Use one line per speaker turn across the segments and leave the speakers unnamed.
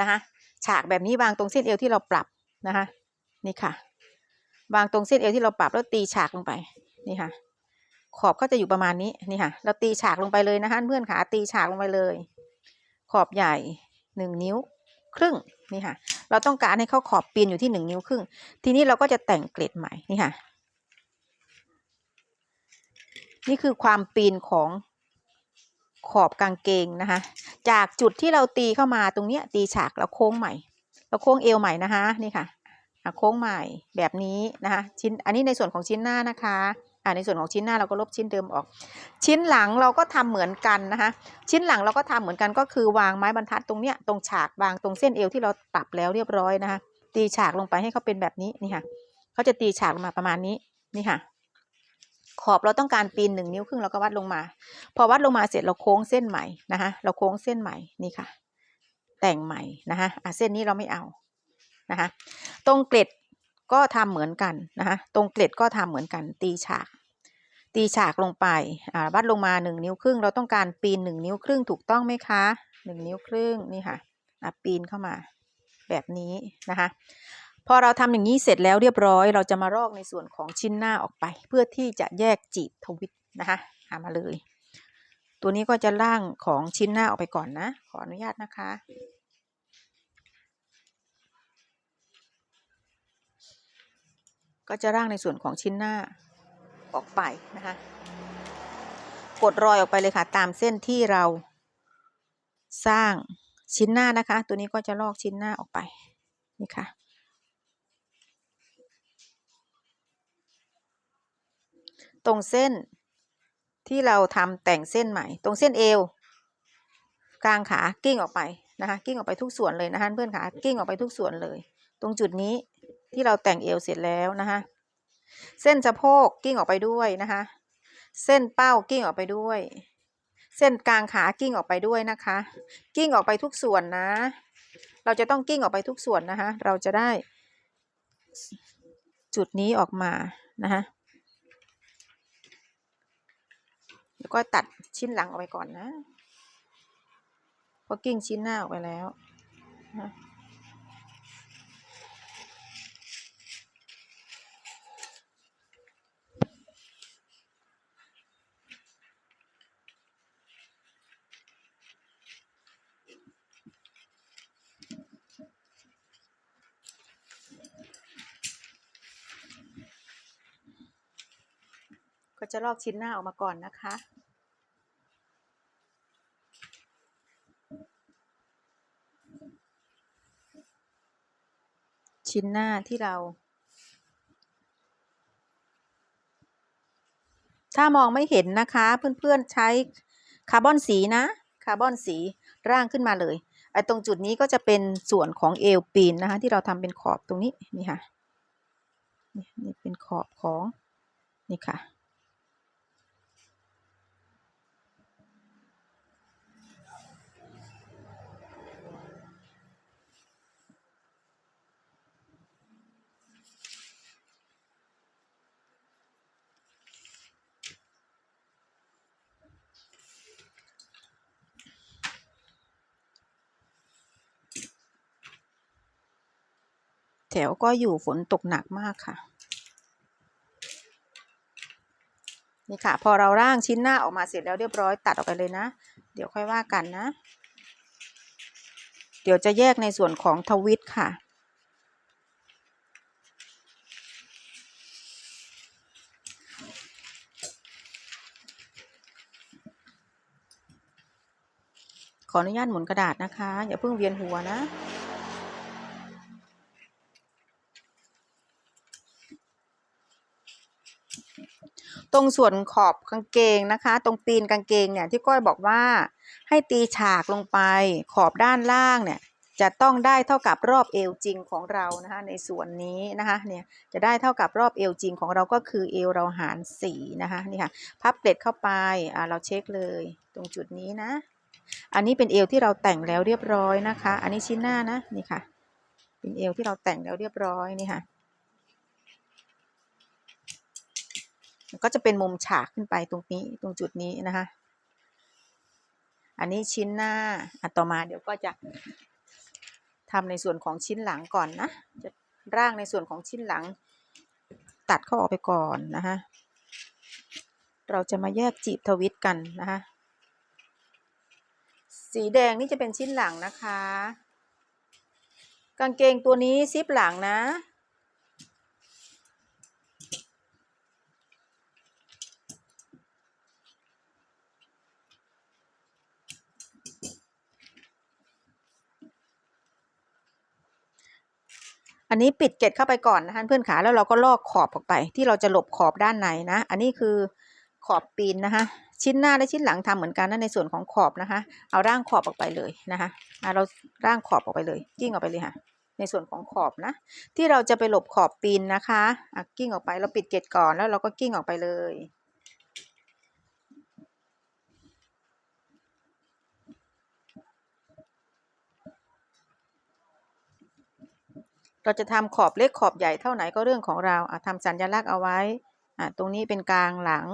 นะคะฉากแบบนี้วางตรงเส้นเอวที่เราปรับนะคะนี่ค่ะ วางตรงเส้นเอวที่เราปรับแล้วตีฉากลงไปนี่ค่ะ ขอบก็จะอยู่ประมาณนี้นี่ค่ะ เราตีฉากลงไปเลยนะคะเพื่อนขาตีฉากลงไปเลย ขอบใหญ่หนึ่งนิ้วครึ่งนี่ค่ะ เราต้องการให้เขาขอบปีนอยู่ที่หนึ่งนิ้วครึ่ง ทีนี้เราก็จะแต่งเกล็ดใหม่นี่ค่ะ นี่คือความปีนของ ขอบกางเกงนะคะ จากจุดที่เราตีเข้ามาตรงเนี้ยตีฉากเราโค้งใหม่เราโค้งเอวใหม่นะคะนี่ค่ะโค้งใหม่แบบนี้นะคะชิ้นอันนี้ในส่วนของชิ้นหน้านะคะอ่าในส่วนของชิ้นหน้าเราก็ลบชิ้นเดิมออก ชิ้นหลังเราก็ทำเหมือนกันนะคะ ชิ้นหลังเราก็ทำเหมือนกันก็คือวางไม้บรรทัดตรงเนี้ยตรงฉากวางตรงเส้นเอวที่เราปรับแล้วเรียบร้อยนะคะตีฉากลงไปให้เขาเป็นแบบนี้นี่ค่ะเขาจะตีฉากลงมาประมาณนี้นี่ค่ะ ขอบเราต้องการปีนหนึ่งนิ้วครึ่งเราก็วัดลงมา พอวัดลงมาเสร็จเราโค้งเส้นใหม่นะคะ เราโค้งเส้นใหม่นี่ค่ะ แต่งใหม่นะคะอะเส้นนี้เราไม่เอานะคะ ตรงเกล็ดก็ทำเหมือนกันนะคะตรงเกล็ดก็ทำเหมือนกัน ตีฉาก ตีฉากลงไปอ่าวัดลงมาหนึ่งนิ้วครึ่ง เราต้องการปีนหนึ่งนิ้วครึ่งถูกต้องไหมคะหนึ่งนิ้วครึ่งนี่ค่ะอะปีนเข้ามาแบบนี้นะคะ พอเราทำอย่างนี้เสร็จแล้วเรียบร้อย เราจะมารอกในส่วนของชิ้นหน้าออกไป เพื่อที่จะแยกจีบทวิตนะคะหามาเลย ตัวนี้ก็จะล่างของชิ้นหน้าออกไปก่อนนะ ขออนุญาตนะคะก็จะร่างในส่วนของชิ้นหน้าออกไปนะคะ กดรอยออกไปเลยค่ะ ตามเส้นที่เราสร้างชิ้นหน้านะคะ ตัวนี้ก็จะลอกชิ้นหน้าออกไป นี่ค่ะ ตรงเส้นที่เราทำแต่งเส้นใหม่ ตรงเส้นเอว กลางขากิ้งออกไปนะคะกิ้งออกไปทุกส่วนเลยนะคะเพื่อนขากิ้งออกไปทุกส่วนเลย ตรงจุดนี้ที่เราแต่งเอวเสร็จแล้วนะคะเส้นสะโพกกิ้งออกไปด้วยนะคะ เส้นเป้ากิ้งออกไปด้วย เส้นกลางขากิ้งออกไปด้วยนะคะ กิ้งออกไปทุกส่วนนะ เราจะต้องกิ้งออกไปทุกส่วนนะคะ เราจะได้ จุดนี้ออกมานะคะ แล้วก็ตัดชิ้นหลังออกไปก่อนนะ พอกิ้งชิ้นหน้าออกไปแล้วนะ จะลอกชิ้นหน้าออกมาก่อนนะคะ ชิ้นหน้าที่เรา ถ้ามองไม่เห็นนะคะ เพื่อนๆใช้คาร์บอนสีนะ คาร์บอนสีร่างขึ้นมาเลยไอ้ตรงจุดนี้ก็จะเป็นส่วนของเอวปีนนะคะ ที่เราทำเป็นขอบตรงนี้นี่ค่ะนี่นี่เป็นขอบของนี่ค่ะ แถวก็อยู่ฝนตกหนักมากค่ะ นี่ค่ะ พอเราร่างชิ้นหน้าออกมาเสร็จแล้วเรียบร้อยตัดออกไปเลยนะ เดี๋ยวค่อยว่ากันนะ เดี๋ยวจะแยกในส่วนของทวิตค่ะขออนุญาตหมุนกระดาษนะคะ อย่าเพิ่งเวียนหัวนะ ตรงส่วนขอบกางเกงนะคะ ตรงปีนกางเกงเนี่ยที่ก้อยบอกว่าให้ตีฉากลงไป ขอบด้านล่างเนี่ยจะต้องได้เท่ากับรอบเอวจริงของเรานะคะในส่วนนี้นะคะเนี่ยจะได้เท่ากับรอบเอวจริงของเราก็คือเอวเราหารสี่นะคะนี่ค่ะพับเกล็ดเข้าไปอ่าเราเช็คเลยตรงจุดนี้นะ อันนี้เป็นเอวที่เราแต่งแล้วเรียบร้อยนะคะ อันนี้ชิ้นหน้านะนี่ค่ะ เป็นเอวที่เราแต่งแล้วเรียบร้อยนี่ค่ะ ก็จะเป็นมุมฉากขึ้นไปตรงนี้ตรงจุดนี้นะคะ อันนี้ชิ้นหน้าอะต่อมาเดี๋ยวก็จะทำในส่วนของชิ้นหลังก่อนนะจะร่างในส่วนของชิ้นหลัง ตัดเข้าออกไปก่อนนะคะเราจะมาแยกจีบทวิตกันนะคะสีแดงนี่จะเป็นชิ้นหลังนะคะ กางเกงตัวนี้ซิปหลังนะ อันนี้ปิดเกล็ดเข้าไปก่อนนะคะเพื่อนขาแล้วเราก็ลอกขอบออกไป ที่เราจะหลบขอบด้านในนะ อันนี้คือขอบปีนนะคะ ชิ้นหน้าและชิ้นหลังทำเหมือนกันนะในส่วนของขอบนะคะ เอาร่างขอบออกไปเลยนะคะะเราร่างขอบออกไปเลยกิ้งออกไปเลยค่ะ ในส่วนของขอบนะ ที่เราจะไปหลบขอบปีนนะคะะกิ้งออกไปเราปิดเกล็ดก่อนแล้วเราก็กิ้งออกไปเลย เราจะทำขอบเล็กขอบใหญ่เท่าไหนก็เรื่องของเราอะทำสัญลักษณ์เอาไว้ ตรงนี้เป็นกลางหลัง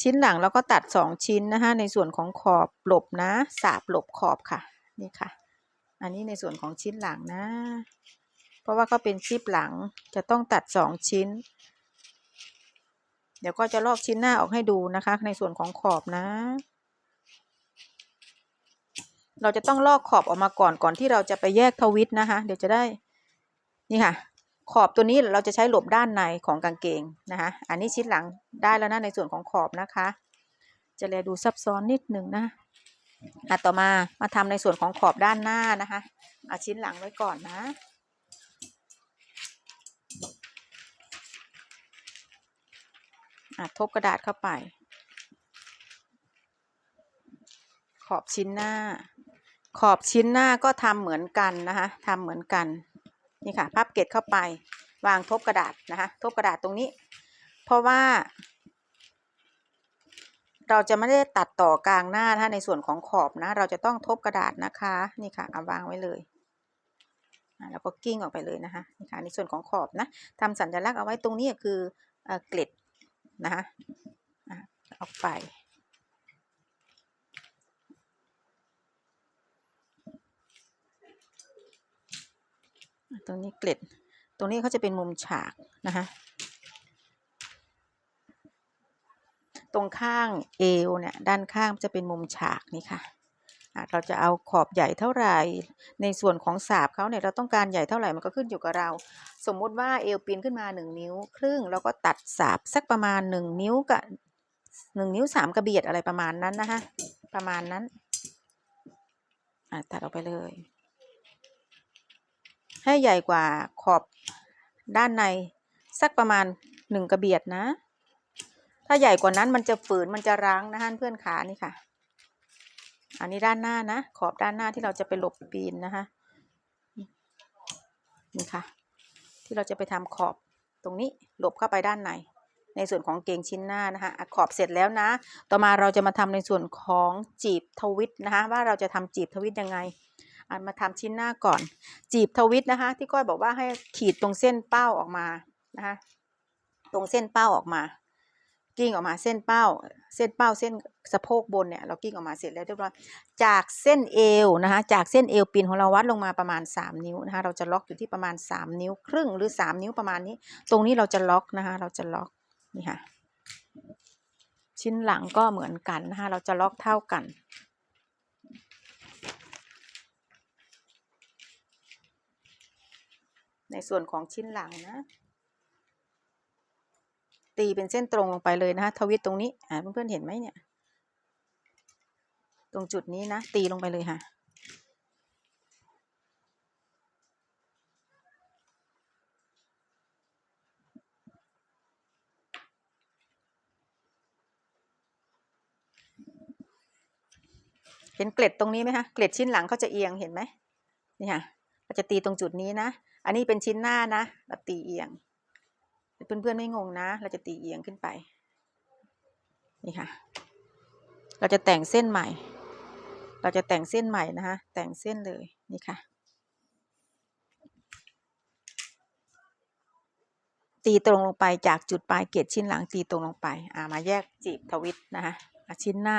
ชิ้นหลังเราก็ตัดสองชิ้นนะคะในส่วนของขอบหลบนะ สาบหลบขอบค่ะ นี่ค่ะ อันนี้ในส่วนของชิ้นหลังนะ เพราะว่าเขาเป็นชิปหลังจะต้องตัดสองชิ้น เดี๋ยวก็จะลอกชิ้นหน้าออกให้ดูนะคะ ในส่วนของขอบนะ เราจะต้องลอกขอบออกมาก่อนก่อนที่เราจะไปแยกทวิตนะคะ เดี๋ยวจะได้ นี่ค่ะ ขอบตัวนี้เราจะใช้หลบด้านในของกางเกงนะคะ อันนี้ชิ้นหลังได้แล้วนะในส่วนของขอบนะคะ จะแลดูซับซ้อนนิดหนึ่งนะอะต่อมามาทำในส่วนของขอบด้านหน้านะคะเอาชิ้นหลังไว้ก่อนนะ อะทบกระดาษเข้าไป ขอบชิ้นหน้า ขอบชิ้นหน้าก็ทำเหมือนกันนะคะทำเหมือนกัน นี่ค่ะ พับเกล็ดเข้าไป วางทบกระดาษนะคะทบกระดาษตรงนี้ เพราะว่า เราจะไม่ได้ตัดต่อกลางหน้าถ้าในส่วนของขอบนะ เราจะต้องทบกระดาษนะคะ นี่ค่ะเอาวางไว้เลยแล้วก็กิ้งออกไปเลยนะคะนี่ค่ะในส่วนของขอบนะทำสัญลักษณ์เอาไว้ตรงนี้คือเอ่อเกล็ดนะคะออกไป ตรงนี้เกล็ด ตรงนี้เขาจะเป็นมุมฉากนะคะตรงข้างเอวเนี่ยด้านข้างจะเป็นมุมฉากนี่ค่ะะเราจะเอาขอบใหญ่เท่าไหร่ ในส่วนของสาบเขาเนี่ยเราต้องการใหญ่เท่าไหร่มันก็ขึ้นอยู่กับเรา สมมุติว่าเอวปีนขึ้นมา 1 นิ้ว ครึ่งเราก็ตัดสาบสักประมาณ 1 นิ้วกับ1นิ้ว3กระเบียดอะไรประมาณนั้นนะคะประมาณนั้นตัดออกไปเลย ให้ใหญ่กว่าขอบด้านในสักประมาณหนึ่งกระเบียดนะ ถ้าใหญ่กว่านั้นมันจะฝืนมันจะร้างนะฮะเพื่อนขานี่ค่ะ อันนี้ด้านหน้านะ ขอบด้านหน้าที่เราจะไปหลบปีนนะคะนี่ค่ะ ที่เราจะไปทำขอบตรงนี้หลบเข้าไปด้านใน ในส่วนของเกงชิ้นหน้านะคะขอบเสร็จแล้วนะ ต่อมาเราจะมาทำในส่วนของจีบทวิตนะคะว่าเราจะทำจีบทวิตยังไง อันมาทำชิ้นหน้าก่อน จีบทวิตนะคะ ที่ก้อยบอกว่าให้ขีดตรงเส้นเป้าออกมานะคะ ตรงเส้นเป้าออกมา กิ้งออกมาเส้นเป้า เส้นเป้าเส้นสะโพกบนเนี่ยเรากิ้งออกมาเสร็จแล้วเรียบร้อยจากเส้นเอวนะคะ จากเส้นเอวปีนของเราวัดลงมาประมาณ 3 นิ้วนะคะ เราจะล็อกอยู่ที่ประมาณ 3 นิ้วครึ่งหรือ 3 นิ้วประมาณนี้ ตรงนี้เราจะล็อกนะคะ เราจะล็อกนี่ค่ะชิ้นหลังก็เหมือนกันนะคะ เราจะล็อกเท่ากัน ในส่วนของชิ้นหลังนะ ตีเป็นเส้นตรงลงไปเลยนะคะทวิตตรงนี้อ่าเพื่อนๆเห็นไหมเนี่ย ตรงจุดนี้นะ ตีลงไปเลยค่ะเห็นเกล็ดตรงนี้ไหมคะ เกล็ดชิ้นหลังเขาจะเอียงเห็นไหมนี่ค่ะเราจะตีตรงจุดนี้นะ อันนี้เป็นชิ้นหน้านะ เราตีเอียง เพื่อนๆไม่งงนะ เราจะตีเอียงขึ้นไป นี่ค่ะ เราจะแต่งเส้นใหม่ เราจะแต่งเส้นใหม่นะคะ แต่งเส้นเลย นี่ค่ะ ตีตรงลงไปจากจุดปลายเกล็ดชิ้นหลังตีตรงลงไป อ่ามาแยกจีบทวิตนะคะอะชิ้นหน้า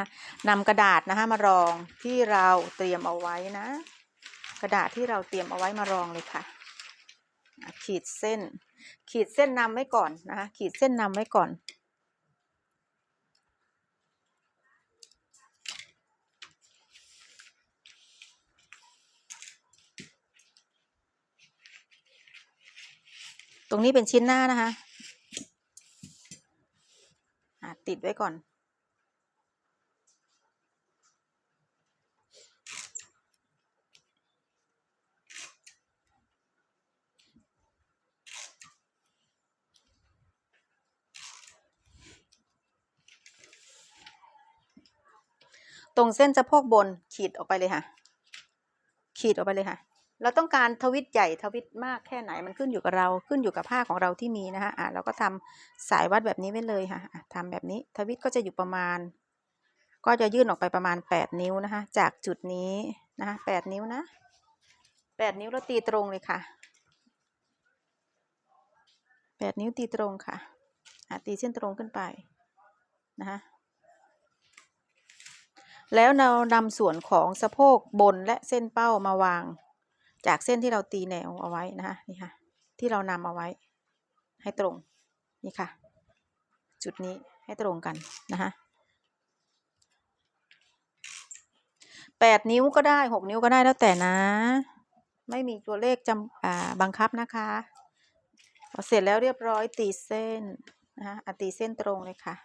นำกระดาษนะคะมารองที่เราเตรียมเอาไว้นะ กระดาษที่เราเตรียมเอาไว้มารองเลยค่ะ ขีดเส้น ขีดเส้นนำไว้ก่อนนะคะขีดเส้นนำไว้ก่อน ตรงนี้เป็นชิ้นหน้านะคะะติดไว้ก่อน ตรงเส้นสะโพกบนขีดออกไปเลยค่ะ ขีดออกไปเลยค่ะ เราต้องการทวิตใหญ่ทวิตมากแค่ไหนมันขึ้นอยู่กับเราขึ้นอยู่กับผ้าของเราที่มีนะคะอะเราก็ทำสายวัดแบบนี้ไว้เลยค่ะะทำแบบนี้ทวิตก็จะอยู่ประมาณ ก็จะยื่นออกไปประมาณ 8 นิ้วนะคะ จากจุดนี้นะคะ8นิ้วนะ8นิ้วแล้วตีตรงเลยค่ะ8นิ้วตีตรงค่ะอะตีเส้นตรงขึ้นไปนะคะ แล้วเรานำส่วนของสะโพกบนและเส้นเป้ามาวาง จากเส้นที่เราตีแนวเอาไว้นะคะนี่ค่ะ ที่เรานำเอาไว้ ให้ตรง นี่ค่ะ จุดนี้ให้ตรงกันนะคะแปดนิ้วก็ได้หกนิ้วก็ได้แล้วแต่นะ ไม่มีตัวเลขจำบังคับนะคะพอเสร็จแล้วเรียบร้อยตีเส้นนะคะตีเส้นตรงเลยค่ะ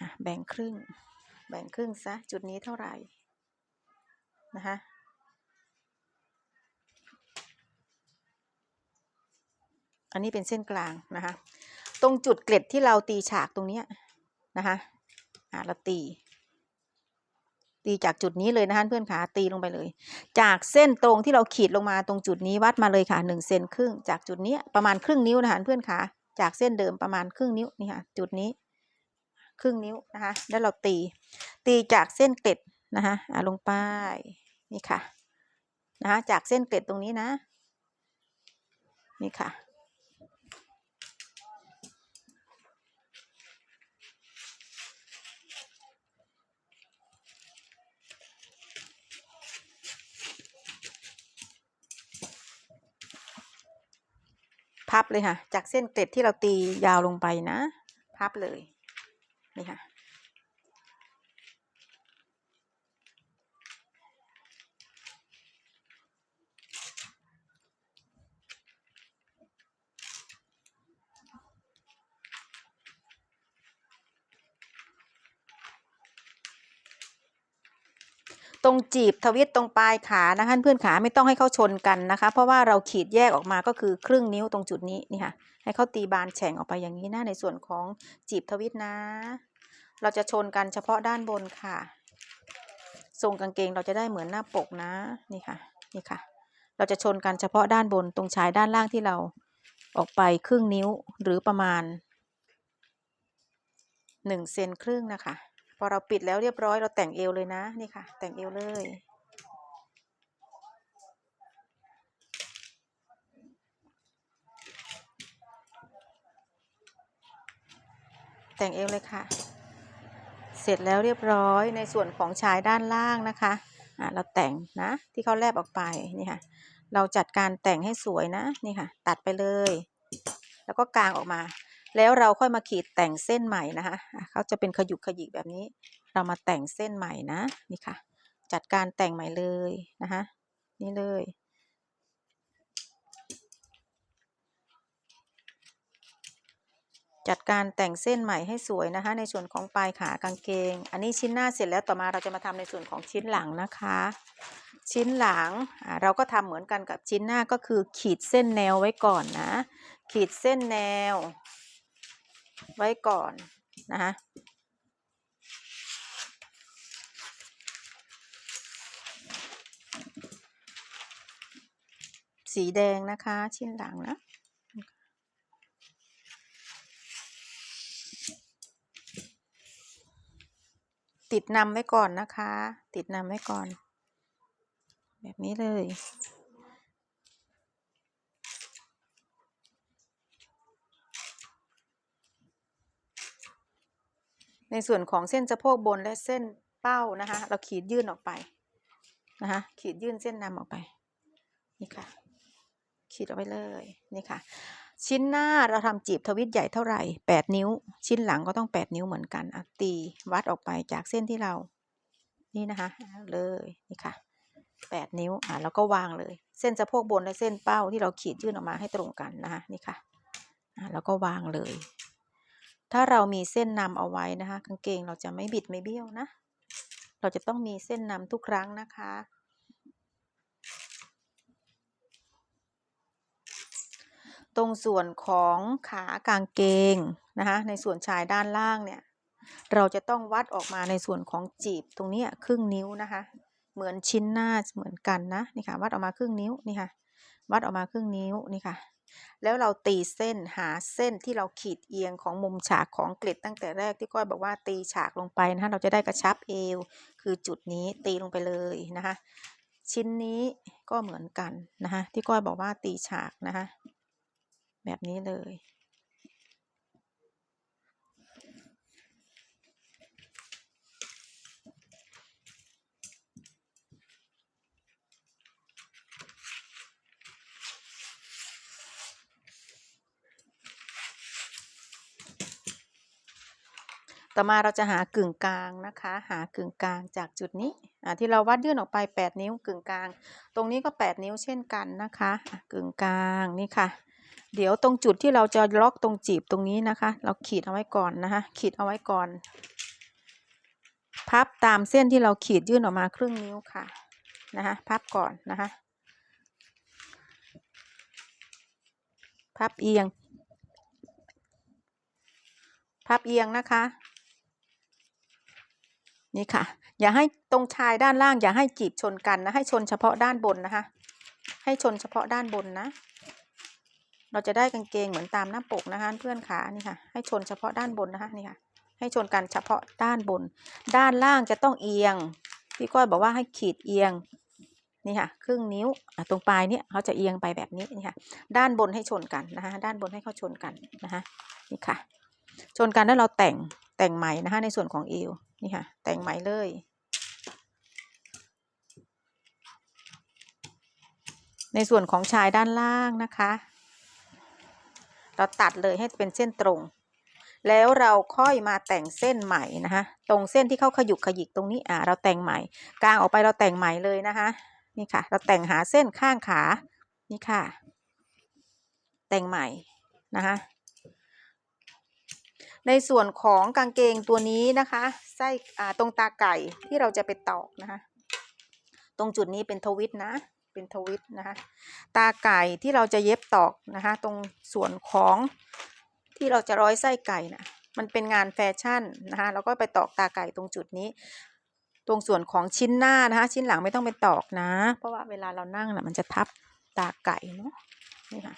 อะแบ่งครึ่ง แบ่งครึ่งซะ จุดนี้เท่าไหร่ นะคะอันนี้เป็นเส้นกลางนะคะ ตรงจุดเกล็ดที่เราตีฉากตรงนี้นะคะอะเราตี ตีจากจุดนี้เลยนะคะเพื่อนขาตีลงไปเลย จากเส้นตรงที่เราขีดลงมาตรงจุดนี้วัดมาเลยค่ะหนึ่งเซนครึ่ง จากจุดนี้ประมาณครึ่งนิ้วนะคะเพื่อนขาจากเส้นเดิมประมาณครึ่งนิ้วนี่ค่ะจุดนี้ ครึ่งนิ้วนะคะแล้วเราตี ตีจากเส้นเกล็ดนะคะอะลงไปนี่ค่ะนะคะจากเส้นเกล็ดตรงนี้นะนี่ค่ะพับเลยค่ะ จากเส้นเกล็ดที่เราตียาวลงไปนะ พับเลย นี่ค่ะตรงจีบทวิตตรงปลายขานะคะเพื่อนขาไม่ต้องให้เขาชนกันนะคะ เพราะว่าเราขีดแยกออกมาก็คือครึ่งนิ้วตรงจุดนี้นี่ค่ะ ให้เขาตีบานแฉ่งออกไปอย่างนี้นะในส่วนของจีบทวิตนะ เราจะชนกันเฉพาะด้านบนค่ะ ทรงกางเกงเราจะได้เหมือนหน้าปกนะ นี่ค่ะ นี่ค่ะ เราจะชนกันเฉพาะด้านบนตรงชายด้านล่างที่เราออกไปครึ่งนิ้วหรือประมาณหนึ่งเซนครึ่งนะคะ พอเราปิดแล้วเรียบร้อยเราแต่งเอวเลยนะ นี่ค่ะ แต่งเอวเลย แต่งเอวเลยค่ะ สร็จแล้วเรียบร้อยในส่วนของชายด้านล่างนะคะอะเราแต่งนะที่เขาแลบออกไปนี่ค่ะ เราจัดการแต่งให้สวยนะนี่ค่ะ ตัดไปเลย แล้วก็กางออกมา แล้วเราค่อยมาขีดแต่งเส้นใหม่นะคะะเขาจะเป็นขยุกขยิกแบบนี้ เรามาแต่งเส้นใหม่นะนี่ค่ะ จัดการแต่งใหม่เลยนะคะนี่เลย จัดการแต่งเส้นใหม่ให้สวยนะคะ ในส่วนของปลายขากางเกง อันนี้ชิ้นหน้าเสร็จแล้วต่อมาเราจะมาทำในส่วนของชิ้นหลังนะคะ ชิ้นหลังเราก็ทำเหมือนกันกับชิ้นหน้าก็คือขีดเส้นแนวไว้ก่อนนะ ขีดเส้นแนว ไว้ก่อนนะคะสีแดงนะคะชิ้นหลังนะ ติดนำไว้ก่อนนะคะ ติดนำไว้ก่อน แบบนี้เลย ในส่วนของเส้นสะโพกบนและเส้นเป้านะคะ เราขีดยื่นออกไปนะคะขีดยื่นเส้นนำออกไป นี่ค่ะ ขีดเอาไว้เลย นี่ค่ะ ชิ้นหน้าเราทำจีบทวิตใหญ่เท่าไหร่ 8 นิ้ว ชิ้นหลังก็ต้อง 8 นิ้วเหมือนกันอะตีวัดออกไปจากเส้นที่เรา นี่นะคะเลยนี่ค่ะ 8 นิ้วอะแล้วก็วางเลย เส้นสะโพกบนและเส้นเป้าที่เราขีดยื่นออกมาให้ตรงกันนะคะนี่ค่ะอะแล้วก็วางเลย ถ้าเรามีเส้นนำเอาไว้นะคะ กางเกงเราจะไม่บิดไม่เบี้ยวนะ เราจะต้องมีเส้นนำทุกครั้งนะคะ ตรงส่วนของขากางเกงนะคะในส่วนชายด้านล่างเนี่ยเราจะต้องวัดออกมาในส่วนของจีบตรงนี้ครึ่งนิ้วนะคะ เหมือนชิ้นหน้าเหมือนกันนะนี่ค่ะ วัดออกมาครึ่งนิ้วนี่ค่ะ วัดออกมาครึ่งนิ้วนี่ค่ะ แล้วเราตีเส้นหาเส้นที่เราขีดเอียงของมุมฉากของเกล็ดตั้งแต่แรกที่ก้อยบอกว่าตีฉากลงไปนะคะเราจะได้กระชับเอว คือจุดนี้ตีลงไปเลยนะคะ ชิ้นนี้ก็เหมือนกันนะคะที่ก้อยบอกว่าตีฉากนะคะ แบบนี้เลย ต่อมาเราจะหากึ่งกลางนะคะ หากึ่งกลางจากจุดนี้ที่เราวัดยื่นออกไป 8 นิ้วกึ่งกลาง ตรงนี้ก็ 8 นิ้วเช่นกันนะคะ กึ่งกลางนี่ค่ะ เดี๋ยวตรงจุดที่เราจะล็อกตรงจีบตรงนี้นะคะ เราขีดเอาไว้ก่อนนะคะ ขีดเอาไว้ก่อน พับตามเส้นที่เราขีดยื่นออกมาครึ่งนิ้วค่ะนะคะ พับก่อนนะคะ พับเอียง พับเอียงนะคะ นี่ค่ะ อย่าให้ตรงชายด้านล่างอย่าให้จีบชนกันนะ ให้ชนเฉพาะด้านบนนะคะ ให้ชนเฉพาะด้านบนนะ เราจะได้กางเกงเหมือนตามหน้าปกนะคะเพื่อนขานี่ค่ะ ให้ชนเฉพาะด้านบนนะคะนี่ค่ะ ให้ชนกันเฉพาะด้านบน ด้านล่างจะต้องเอียง พี่ก้อยบอกว่าให้ขีดเอียงนี่ค่ะ ครึ่งนิ้วตรงปลายเนี่ยเขาจะเอียงไปแบบนี้นี่ค่ะ ด้านบนให้ชนกันนะคะด้านบนให้เขาชนกันนะคะนี่ค่ะ ชนกันแล้วเราแต่งแต่งไหมนะคะในส่วนของเอวนี่ค่ะ แต่งไหมเลยในส่วนของชายด้านล่างนะคะ เราตัดเลยให้เป็นเส้นตรง แล้วเราค่อยมาแต่งเส้นใหม่นะคะตรงเส้นที่เข้าขยุกขยิกตรงนี้อ่าเราแต่งใหม่กลางออกไปเราแต่งใหม่เลยนะคะนี่ค่ะ เราแต่งหาเส้นข้างขานี่ค่ะ แต่งใหม่นะคะในส่วนของกางเกงตัวนี้นะคะไส้ตรงตาไก่ที่เราจะไปตอกนะคะ ตรงจุดนี้เป็นทวิตนะ เป็นทวิตนะคะ ตาไก่ที่เราจะเย็บตอกนะคะ ตรงส่วนของที่เราจะร้อยไส้ไก่นะมันเป็นงานแฟชั่นนะคะแล้วก็ไปตอกตาไก่ตรงจุดนี้ ตรงส่วนของชิ้นหน้านะคะ ชิ้นหลังไม่ต้องไปตอกนะ เพราะว่าเวลาเรานั่งนะมันจะทับตาไก่เนาะนี่ค่ะ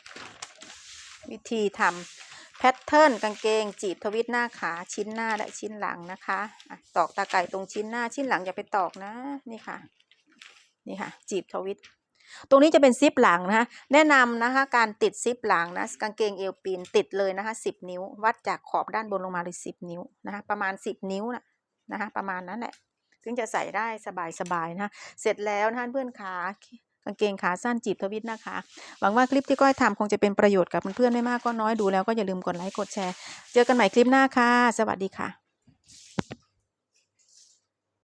วิธีทำแพทเทิร์นกางเกง จีบทวิตหน้าขาชิ้นหน้าและชิ้นหลังนะคะอะตอกตาไก่ตรงชิ้นหน้าชิ้นหลังอย่าไปตอกนะนี่ค่ะ นี่ค่ะ จีบทวิต ตรงนี้จะเป็นซิปหลังนะคะแนะนำนะคะการติดซิปหลังนะกางเกงเอวปีนติดเลยนะคะ10นิ้ว วัดจากขอบด้านบนลงมาเลย10นิ้วนะคะประมาณ10นิ้วนะนะคะประมาณนั้นแหละถึงจะใส่ได้สบายๆนะคะเสร็จแล้วนะคะเพื่อนขากางเกงขาสั้นจีบทวิตนะคะ หวังว่าคลิปที่ก้อยทำคงจะเป็นประโยชน์กับเพื่อนๆไม่มากก็น้อยดูแล้วก็อย่าลืมกดไลค์กดแชร์ เจอกันใหม่คลิปหน้าค่ะ สวัสดีค่ะ